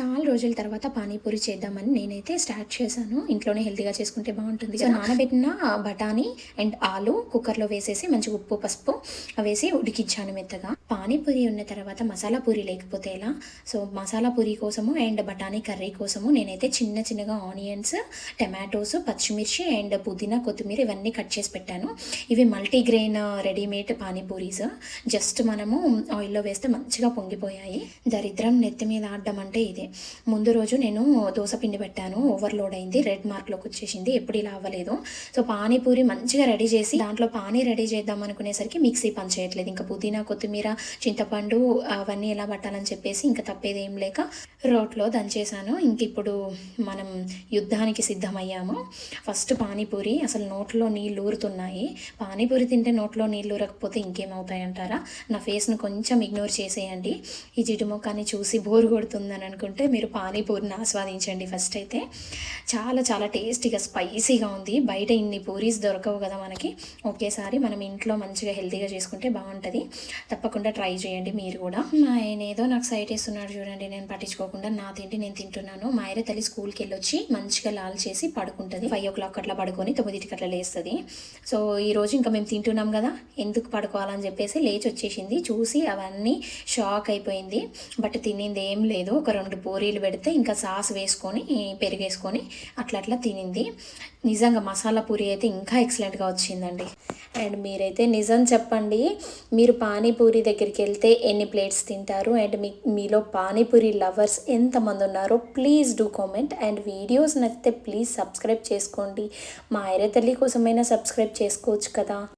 చాలా రోజుల తర్వాత పానీపూరి చేద్దామని నేనైతే స్టార్ట్ చేశాను. ఇంట్లోనే హెల్తీగా చేసుకుంటే బాగుంటుంది సో నానబెట్టిన బఠానీ అండ్ ఆలు కుక్కర్లో వేసేసి మంచి ఉప్పు పసుపు వేసి ఉడికించాను మెత్తగా. పానీపూరి ఉన్న తర్వాత మసాలా పూరి లేకపోతే ఎలా? సో మసాలా పూరి కోసము అండ్ బఠానీ కర్రీ కోసము నేనైతే చిన్న చిన్నగా ఆనియన్స్ టమాటోస్ పచ్చిమిర్చి అండ్ పుదీనా కొత్తిమీర ఇవన్నీ కట్ చేసి పెట్టాను. ఇవి మల్టీగ్రెయిన్ రెడీమేడ్ పానీపూరీస్. జస్ట్ మనము ఆయిల్లో వేస్తే మంచిగా పొంగిపోయాయి. దరిద్రం నెత్తి మీద ఆడడం అంటే ఇదే. ముందు రోజు నేను దోశ పిండి పెట్టాను ఓవర్లోడ్ అయింది రెడ్ మార్క్లోకి వచ్చేసింది ఎప్పుడు ఇలా అవ్వలేదు. సో పానీపూరి మంచిగా రెడీ చేసి దాంట్లో పానీ రెడీ చేద్దాం అనుకునేసరికి మిక్సీ పని చేయట్లేదు. ఇంకా పుదీనా కొత్తిమీర చింతపండు అవన్నీ ఎలా పట్టాలని చెప్పేసి ఇంకా తప్పేది ఏం లేక రోట్లో దంచేసాను ఇంక ఇప్పుడు మనం యుద్ధానికి సిద్ధమయ్యాము. ఫస్ట్ పానీపూరి అసలు నోట్లో నీళ్ళు ఊరుతున్నాయి. పానీపూరి తింటే నోట్లో నీళ్ళు ఊరకపోతే ఇంకేమవుతాయంటారా? నా ఫేస్ను కొంచెం ఇగ్నోర్ చేసేయండి. ఈ జిడ్డు ముఖాన్ని చూసి బోరు కొడుతుందని అనుకుంటే మీరు పానీపూరిని ఆస్వాదించండి ఫస్ట్ అయితే. చాలా చాలా టేస్టీగా స్పైసీగా ఉంది. బయట ఇన్ని పూరీస్ దొరకవు కదా మనకి. ఒకేసారి మనం ఇంట్లో మంచిగా హెల్తీగా చేసుకుంటే బాగుంటుంది. తప్పకుండా ట్రై చేయండి మీరు కూడా. మా ఆయన ఏదో నాకు సైట్ వేస్తున్నాడు చూడండి నేను పట్టించుకోకుండా నా తిండి నేను తింటున్నాను. మా ఆయన తల్లి స్కూల్కి వెళ్ళొచ్చి మంచిగా లాల్ చేసి పడుకుంటుంది. ఫైవ్ ఓ క్లాక్ అట్లా పడుకొని తొమ్మిదింటికి అట్లా లేస్తుంది. సో ఈరోజు ఇంకా మేము తింటున్నాం కదా ఎందుకు పడుకోవాలని చెప్పేసి లేచి వచ్చేసింది. చూసి అవన్నీ షాక్ అయిపోయింది. బట్ తినింది ఏం లేదు. ఒక రెండు పూరీలు పెడితే ఇంకా సాస్ వేసుకొని పెరిగేసుకొని అట్లా అట్లా తినింది. నిజంగా మసాలా పూరి అయితే ఇంకా ఎక్సలెంట్గా వచ్చిందండి. అండ్ మీరైతే నిజం చెప్పండి మీరు పానీపూరి దగ్గరికి వెళ్తే ఎన్ని ప్లేట్స్ తింటారు? అండ్ మీ మీలో పానీపూరి లవర్స్ ఎంతమంది ఉన్నారో please do comment and videos నచ్చితే ప్లీజ్ సబ్స్క్రైబ్ చేసుకోండి. మా ఐరే తల్లి కోసమైనా సబ్స్క్రైబ్ చేసుకోవచ్చు కదా.